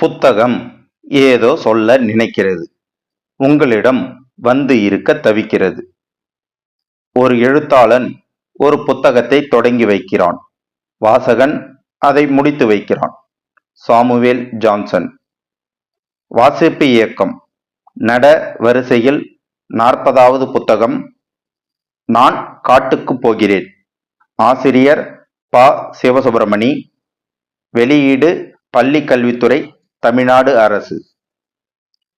புத்தகம் ஏதோ சொல்ல நினைக்கிறது. உங்களிடம் வந்து இருக்க தவிக்கிறது. ஒரு எழுத்தாளன் ஒரு புத்தகத்தை தொடங்கி வைக்கிறான். வாசகன் அதை முடித்து வைக்கிறான். Samuel Johnson. வாசிப்பு இயக்கம். நட வரிசையில் நாற்பதாவது புத்தகம். நான் காட்டுக்கு போகிறேன். ஆசிரியர் ப. சிவசுப்பிரமணி வெளியீடு பள்ளி கல்வித்துறை தமிழ்நாடு அரசு.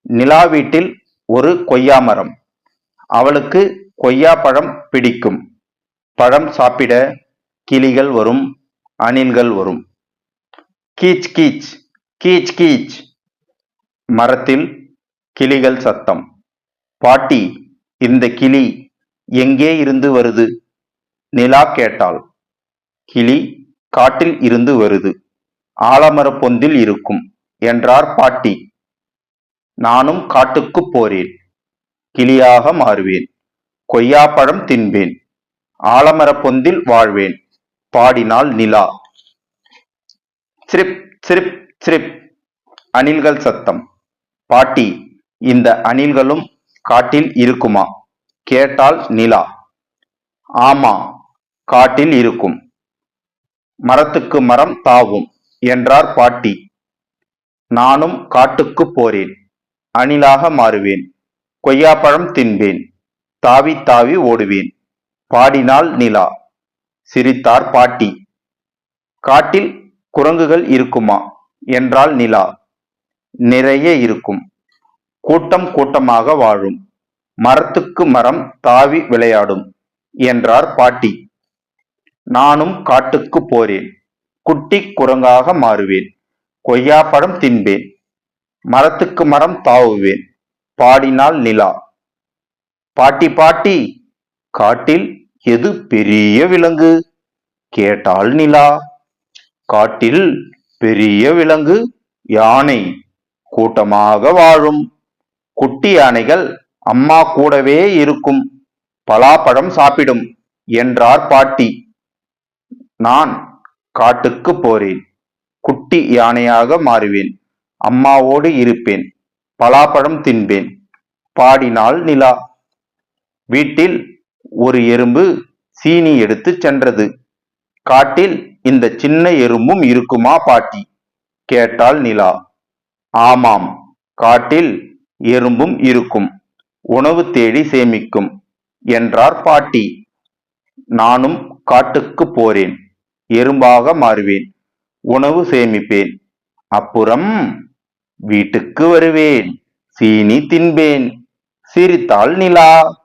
நிலா வீட்டில் ஒரு கொய்யா மரம். அவளுக்கு கொய்யா பழம் பிடிக்கும். பழம் சாப்பிட கிளிகள் வரும் அணில்கள் வரும். கீச் கீச் கீச் கீச். மரத்தில் கிளிகள் சத்தம். பாட்டி இந்த கிளி எங்கே இருந்து வருது? நிலா கேட்டாள். கிளி காட்டில் இருந்து வருது. ஆலமரப் பொந்தில் இருக்கும். என்றார் பாட்டி. நானும் காட்டுக்குப் போறேன். கிளியாக மாறுவேன். கொய்யாப்பழம் தின்பேன். ஆலமரப் பொந்தில் வாழ்வேன். பாடினாள் நிலா. சிரிப் சிரிப் சிரிப். அணில்கள் சத்தம். பாட்டி இந்த அணில்களும் காட்டில் இருக்குமா? கேட்டால் நிலா. ஆமா காட்டில் இருக்கும். மரத்துக்கு மரம் தாவும். என்றார் பாட்டி. நானும் காட்டுக்குப் போறேன். அணிலாக மாறுவேன். கொய்யாப்பழம் தின்பேன். தாவி தாவி ஓடுவேன். பாடினாள் நிலா. சிரித்தார் பாட்டி. காட்டில் குரங்குகள் இருக்குமா? என்றாள் நிலா. நிறைய இருக்கும். கூட்டம் கூட்டமாக வாழும். மரத்துக்கு மரம் தாவி விளையாடும் என்றார் பாட்டி. நானும் காட்டுக்கு போறேன். குட்டி குரங்காக மாறுவேன். கொய்யாப்பழம் தின்பேன். மரத்துக்கு மரம் தாவுவேன். பாடினால் நிலா. பாட்டி பாட்டி காட்டில் எது பெரிய விலங்கு? கேட்டால் நிலா. காட்டில் பெரிய விலங்கு யானை. கூட்டமாக வாழும். குட்டி யானைகள் அம்மா கூடவே இருக்கும். பலாப்பழம் சாப்பிடும் என்றார் பாட்டி. நான் காட்டுக்கு போறேன். குட்டி யானையாக மாறுவேன். அம்மாவோடு இருப்பேன். பலாப்பழம் தின்பேன். பாடினாள் நிலா. வீட்டில் ஒரு எறும்பு சீனி எடுத்துச் சென்றது. காட்டில் இந்த சின்ன எறும்பும் இருக்குமா பாட்டி? கேட்டாள் நிலா. ஆமாம் காட்டில் எறும்பும் இருக்கும். உணவு தேடி சேமிக்கும் என்றார் பாட்டி. நானும் காட்டுக்கு போறேன். எறும்பாக மாறுவேன். உணவு சேமிப்பேன். அப்புறம் வீட்டுக்கு வருவேன். சீனி தின்பேன். சிரித்தாள் நிலா.